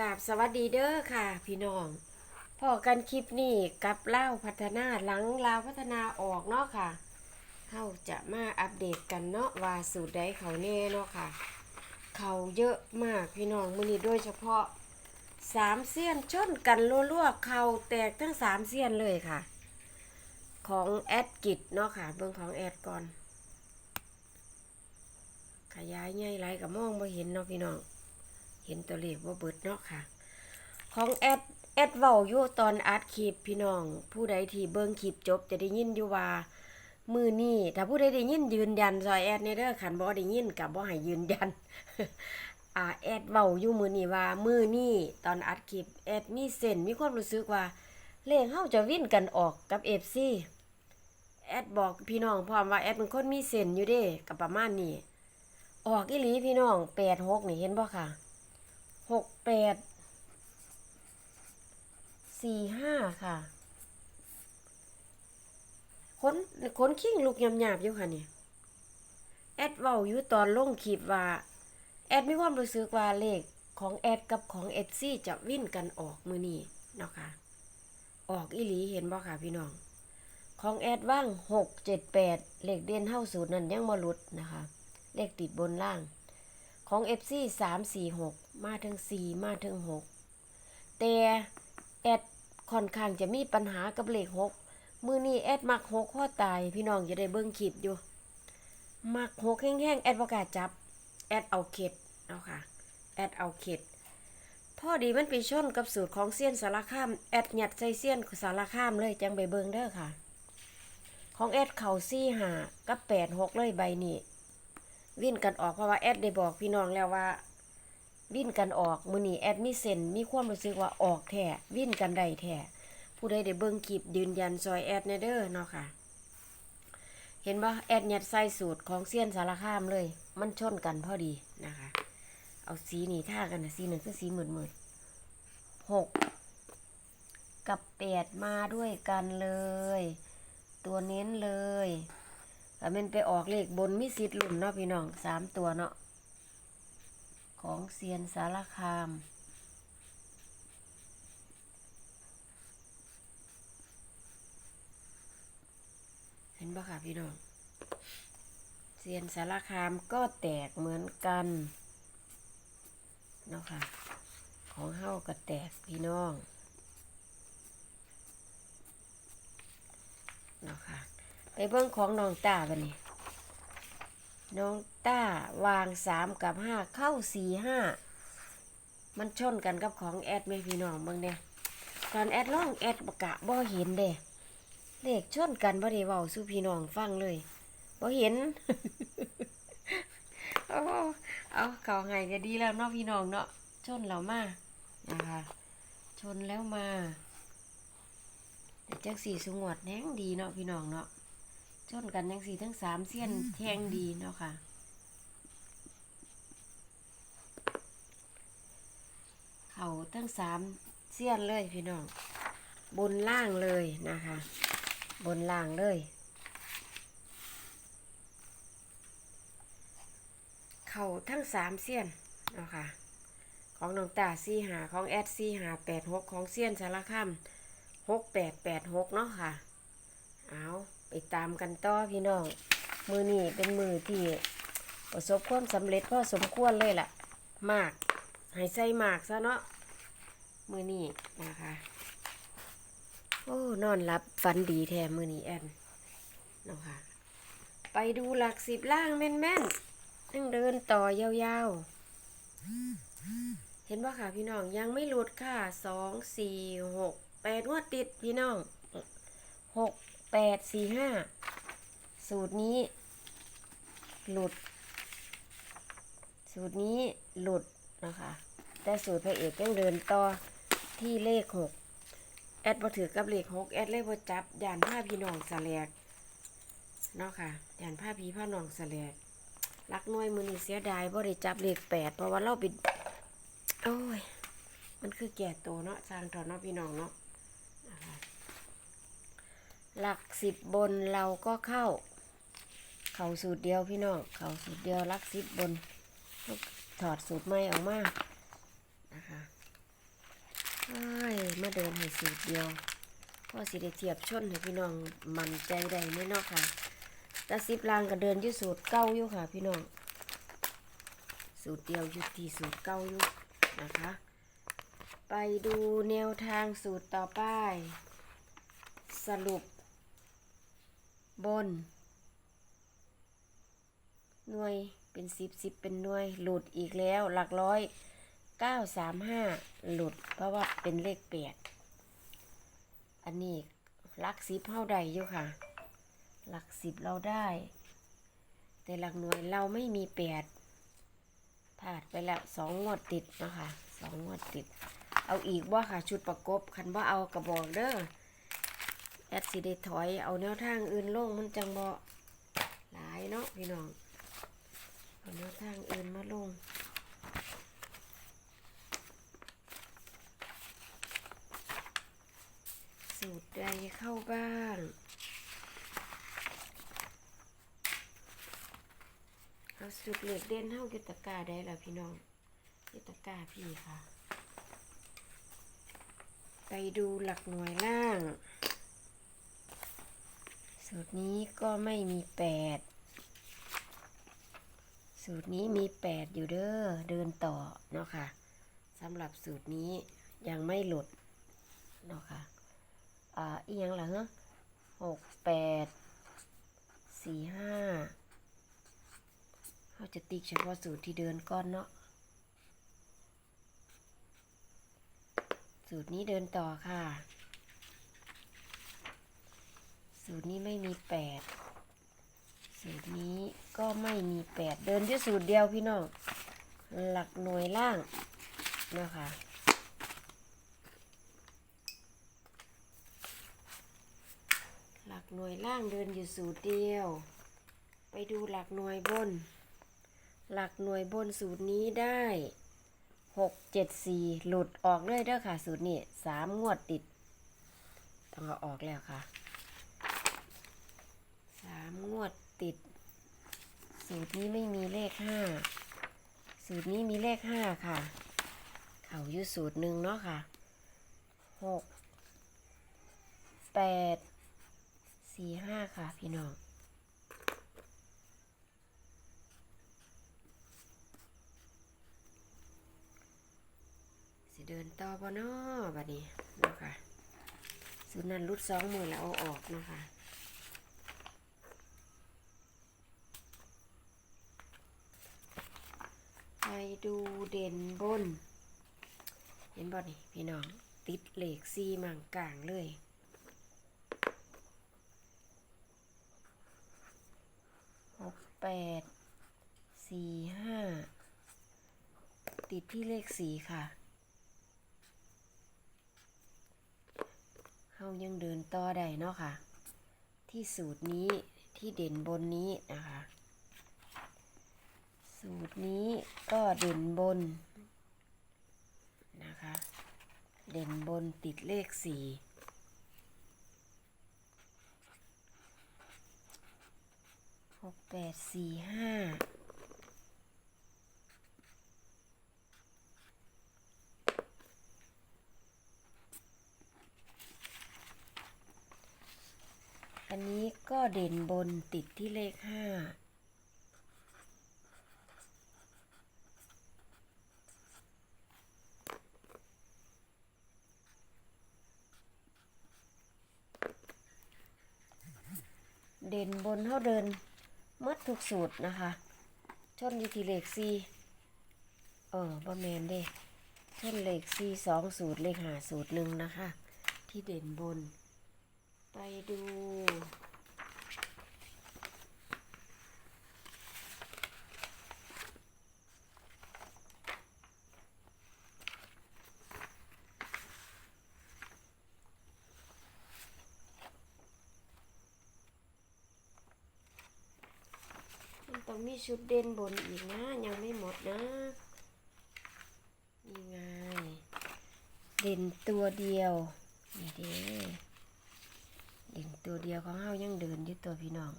กราบสวัสดีเด้อค่ะ พี่น้องพอกันคลิปนี้กับเล่าพัฒนาหลังลาวพัฒนาออกเนาะค่ะเขาจะมาอัปเดตกันเนาะว่าสูตรใดเขาแน่เนาะค่ะ เขาเยอะมากพี่น้องมือนี้โดยเฉพาะสามเสี้ยนชนกันรั่วๆเขาแตกทั้งสามเสี้ยนเลยค่ะ ของแอดกิจเนาะค่ะเบิ่งของแอดก่อน ขยายใหญ่ไรกับมองบ่เห็นเนาะพี่น้อง เห็นตัวเลขว่าเบิดเนาะค่ะ ของแอดแอดเว้าอยู่ตอนอัดคลิปพี่น้อง ผู้ใดที่เบิ่งคลิปจบจะได้ยินอยู่ว่ามือนี่ถ้าผู้ใดได้ยินยืนยันซอยแอดในเด้อขันบ่ได้ยินกับบ่ให้ยืนยันอ่าแอดเว้าอยู่มือนี่ว่ามือนี่ตอนอัดคลิปแอดมีเส้นมีความรู้สึกว่าเลขเฮาจะวิ่นกันออกกับ FC แอดบอกพี่น้องพร้อมว่าแอดเป็นคนมีเส้นอยู่เด้กับประมาณนี้ออกอีหลีพี่น้องแปดหกนี่เห็นบ่ค่ะ หกแปดสี่ห้าค่ะคนคนขิ้งลูกยำหยาบๆอยู่ค่ะนี่แอดเว้าอยู่ตอนลงคลิปว่า แอดมีความรู้สึกว่าเลขของแอดกับของเอดซี่จะวิ่นกันออกมือนี้เนาะค่ะออกอีหลีเห็นบ่ค่ะพี่น้อง ของแอดว่างหกเจ็ดแปดเลขเด่นเท่าสูตรนั้นยังมาหลุดนะคะ เลขติดบนล่าง ของ FC สามสี่หก มาถึงสี่มาถึงหกแต่แอดค่อนข้างจะมีปัญหากับเลขหกมือนี้แอดมักหกข้อตายพี่น้องจะได้เบิ่งคลิปอยู่ มักหกแห้งๆแอดประกาศจับ แอดเอาเข็ดเอาค่ะ แอดเอาเข็ดพ่อดีมันไปชนกับสูตรของเซียนสารคาม แอดหยัดใส่เซียนสารคามเลยจังไปเบิงเด้อค่ะ ของแอดเข่าซี่หากับแปดหกเลยใบนี้วิ่นกันออกเพราะว่าแอดได้บอกพี่น้องแล้วว่า วิ่นกันออกมือนี้แอดมีเซนมีความรู้สึกว่าออกแท้วิ่นกันได้แท้ผู้ใดได้เบิ่งคลิปยืนยันซอยแอดแนเด้อเนาะค่ะ เห็นว่าแอดยัดใส่สูตรของเซียนสารคามเลย มันชนกันพอดีนะคะ เอาสีนี่ท่ากันนะสีหนึ่งคือสีหมื่นหมื่นหกกับแปดมาด้วยกันเลย ตัวเน้นเลยแต่มันไปออกเลขบนมิสิทธิ์ลุ่นเนาะพี่น้องสามตัวเนาะ ของเซียนสารคาม เห็นปะค่ะพี่น้อง เซียนสารคามก็แตกเหมือนกันเนาะค่ะ ของเฮาก็แตกพี่น้องเนาะค่ะ ไปเบิ่งของน้องตาบันนี้ น้องต้าวางสามกับห้าเข้าสี่ห้ามันชนกันกับของแอดไหมพี่น้องเบิ่งเนี่ยตอนแอดล่องแอดประกะบ่เห็นเด้เลขชนกันบ่ได้เว้าสู่พี่น้องฟังเลยบ่เห็นเอาเอาเขาให้ก็ดีแล้วเนาะพี่น้องเนาะชนแล้วมานะคะชนแล้วมาจักสี่สงวดแหงดีเนาะพี่น้องเนาะ ชนกันยังสีทั้งสามเส้นแทงดีเนาะค่ะ เขาทั้งสามเสี้ยนเลยพี่น้อง บนล่างเลยนะคะ บนล่างเลยเขาทั้งสามเสี้ยนเนาะค่ะ ของน้องตาสี่หาของแอดสี่หาแปดหกของเสี้ยนสารคามหกแปดแปดหกเนาะค่ะ เอา ไปตามกันต่อพี่น้อง มือนี่เป็นมือที่ประสบความสำเร็จพอสมควรเลยล่ะ มากให้ใส่มากซะเนาะมือนี่นะคะ โอ้นอนรับฝันดีแท้มือนี้แอนเนาะค่ะไปดูหลักสิบล่างแม่นๆนั่งเดินต่อยาวๆ เห็นว่าค่ะพี่น้องยังไม่หลุดค่ะสองสี่หกแปดงวดติดพี่น้องหก แปดสี่ห้าสูตรนี้ หลุด สูตรนี้หลุดนะคะ แต่สูตรพระเอกยังเดินต่อที่เลขหกแอดบ่ถือกับเลขหกแอดเลยบ่จับยานผ้าพี่น้องสแลกเนาะค่ะยานผ้าพี่ผ้าน้องสแลกรักน้อยมือนี่เสียดายบ่ได้จับเลขแปดเพราะว่าเราปิดโอ้ย มันคือแก่โตเนาะสร้างถอนเนาะพี่น้องเนาะ หลักสิบบนเราก็เข้า เข่าสูตรเดียวพี่น้องเข่าสูตรเดียวหลักสิบบน ถอดสูตรใหม่ออกมานะคะมาเดินให้สูตรเดียวพอสิได้เทียบชนให้พี่น้องมันใจได้แน่นาะค่ะแต่สิบลางก็เดินยู่สูตรเก้าอยู่ค่ะ พี่น้องสูตรเดียวยู่ที่สูตรเก้าอยู่นะคะ ไปดูแนวทางสูตรต่อไป สรุป บน หน่วยเป็นสิบสิบเป็นหน่วย หลุดอีกแล้ว หลักร้อยเก้าสามห้าหลุด เพราะว่าเป็นเลขแปดอันนี้หลักสิบเท่าใดอยู่ค่ะ หลักสิบเราได้ แต่หลักหน่วยเราไม่มีแปดพลาดไปแล้วสองงวดติดนะคะสองงวดติด เอาอีกว่าค่ะ ชุดประกบคันว่าเอากระบอกเด้อ แอดสิได้ถอยเอาแนวทางอื่นลงมันจังบ่หลายเนาะพี่น้องเอาแนวทางอื่นมาลงสูตรใดเข้าบ้างเอาสูตรเหล็กเด่นเท่ากิตกาได้แล้วพี่น้องกิตกาพี่ค่ะ ไปดูหลักหน่วยล่าง สูตรนี้ก็ไม่มีแปดสูตรนี้มีแปดอยู่เด้อเดินต่อเนาะค่ะสำหรับสูตรนี้ยังไม่หลุดเนาะค่ะอ่าอีกยังล่ะฮะหกแปดสี่ห้าเขาจะติ๊กเฉพาะสูตรที่เดินก้อนเนาะสูตรนี้เดินต่อค่ะ สูตรนี้ไม่มีแปดสูตรนี้ก็ไม่มีแปดเดินที่สูตรเดียวพี่น้องหลักหน่วยล่างนะคะหลักหน่วยล่างเดินอยู่สูตรเดียว ไปดูหลักหน่วยบน หลักหน่วยบนสูตรนี้ได้หกเจ็ดสี่หลุดออกเลยเด้อค่ะ สูตรนี้สามงวดติด ต้องเอาออกแล้วค่ะามงวดติด สูตรนี้ไม่มีเลขห้าสูตรนี้มีเลขห้าค่ะ เขาอยู่สูตรหนึ่งเนาะค่ะหกแปดสี่ห้าค่ะพี่น้องสิเดินต่อบ่เนาะบัดนี้เนาะค่ะสูตรนั้นรุดสองมือแล้วเอาออกเนาะค่ะ ไป ดูเด่นบน เห็นบ่นี่พี่น้อง ติดเหล็กซีมังกลางเลยหกแปดสี่ห้าติดที่เลขสีค่ะเฮายังเดินต่อได้เนาะค่ะ ที่สูตรนี้ที่เด่นบนนี้นะคะ สูตรนี้ก็เด่นบนนะคะ เด่นบนติดเลขสี่หกแปดสี่ห้าอันนี้ก็เด่นบนติดที่เลขห้า ด่นบนเท่าเดินมัดทุกสูตรนะคะ ชนอยู่ที่เลขสี่เออบ่แมนเด้ชนเลขสี่สองสูตรเลขหาสูตรหนึ่งนะคะ ที่เด่นบน ไปดู มีชุดเด่นบนอีกนะ ยังไม่หมดนะนี่ไงเด่นตัวเดียวนี่เด้เด่นตัวเดียวของเฮายังเดินอยู่ตัวพี่น้อง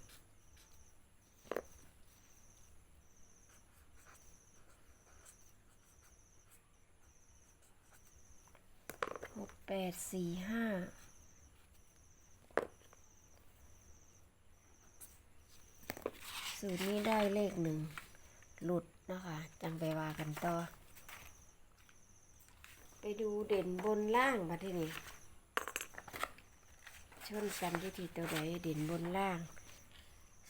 หกแปดสี่ห้า สูตรนี้ได้เลขหนึ่งหลุดนะคะจังไปว่ากันต่อ ไปดูเด่นบนล่างมาที่นี่ชนกันที่ทีตัวใดเด่นบนล่าง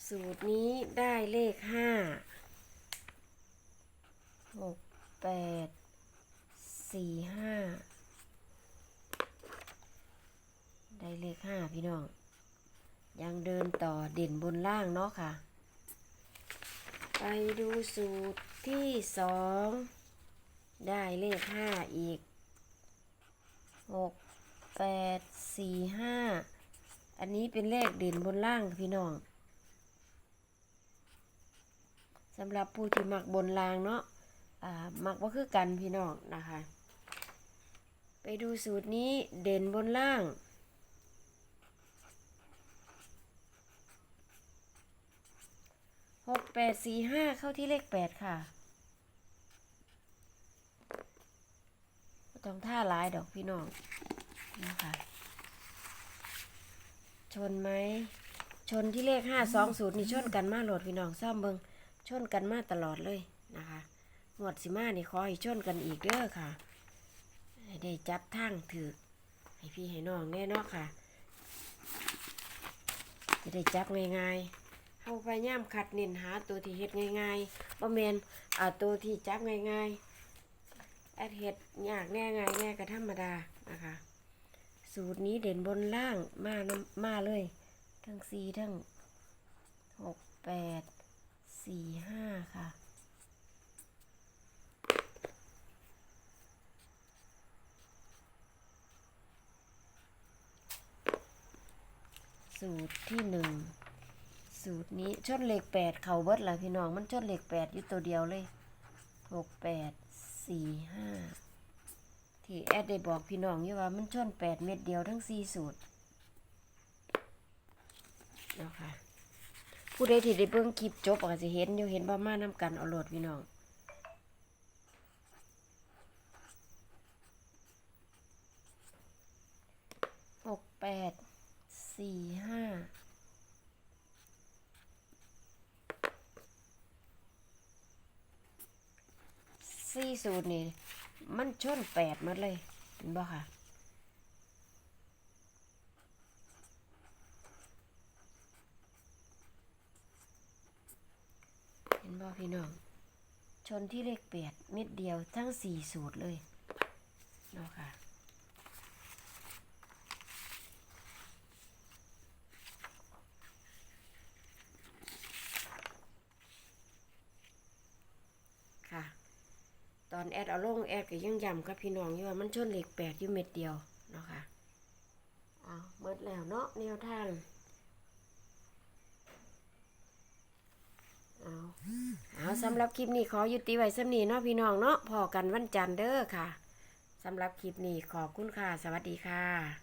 สูตรนี้ได้เลขห้าหกแปดสี่ห้าได้เลขห้าพี่น้อง ยังเดินต่อเด่นบนล่างเนาะค่ะ ไปดูสูตรที่สองได้เลขห้าอีกหกแปดสี่ห้าอันนี้เป็นเลขเด่นบนล่างพี่น้องสำหรับผู้ที่มักบนรางเนาะมักว่าคือกันพี่น้องนะคะ ไปดูสูตรนี้เด่นบนล่าง หก แปดสี่ห้าเข้าที่เลขแปดค่ะต้องท่าหลายดอกพี่น้องนะคะชนไหมชนที่เลขห้าสองสูตรนี่ชนกันมาโหลดพี่น้องซ่อมเบิงชนกันมาตลอดเลยนะคะหมวดสิมานี่ขอให้ชนกันอีกเด้อค่ะได้จับทางถือให้พี่ให้น้องแน่นอนค่ะ จะได้จับง่ายๆ เข้าไปย่ามขัดเน้นหาตัวที่เฮ็ดง่ายๆบ่แมนอ่าตัวที่จับง่ายๆแอดเฮ็ดยากแน่ง่ายแน่ก็ธรรมดานะคะ สูตรนี้เด่นบนล่างมานำมาเลย ทั้งสี่ทั้งหกแปดสี่ห้าค่ะสูตรที่หนึ่ง สูตรนี้ชดเหล็กแปดเข่าเบิดละพี่น้อง มันชดเหล็กแปดอยู่ตัวเดียวเลยหกแปดสี่ห้าที่แอดได้บอกพี่น้องอยู่ว่ามันชนแปดเม็ดเดียวทั้งสี่สูตรเนาะค่ะผู้ใดที่ได้เบิ่งคลิปจบอาจจะเห็นอยู่เห็นบ่มานํกันเอาโหลดพี่น้องหกแปดสี่ห้า สี่สูตรนี่ มันชนแปดหมาเลยเห็นบ่ค่ะเห็นบ่พี่น้อง ชนที่เลขแปดเม็ดเดียวทั้งสี่สูตรเลยเนาะค่ะค่ะ ต อนแอดเอาลงแอดก็ยังย้ำกับพี่น้องอยู่ว่ามันชนเหล็กแปดอยู่เม็ดเดียวเนาะค่ะเอาเบิดแล้วเนาะแนวทางเอาเอาสำหรับคลิปนี้ขอยุติไว้สำนีเนาะพี่น้องเนาะพอกันวันจันทร์เด้อค่ะสำหรับคลิปนี้ขอบคุณค่ะ สวัสดีค่ะ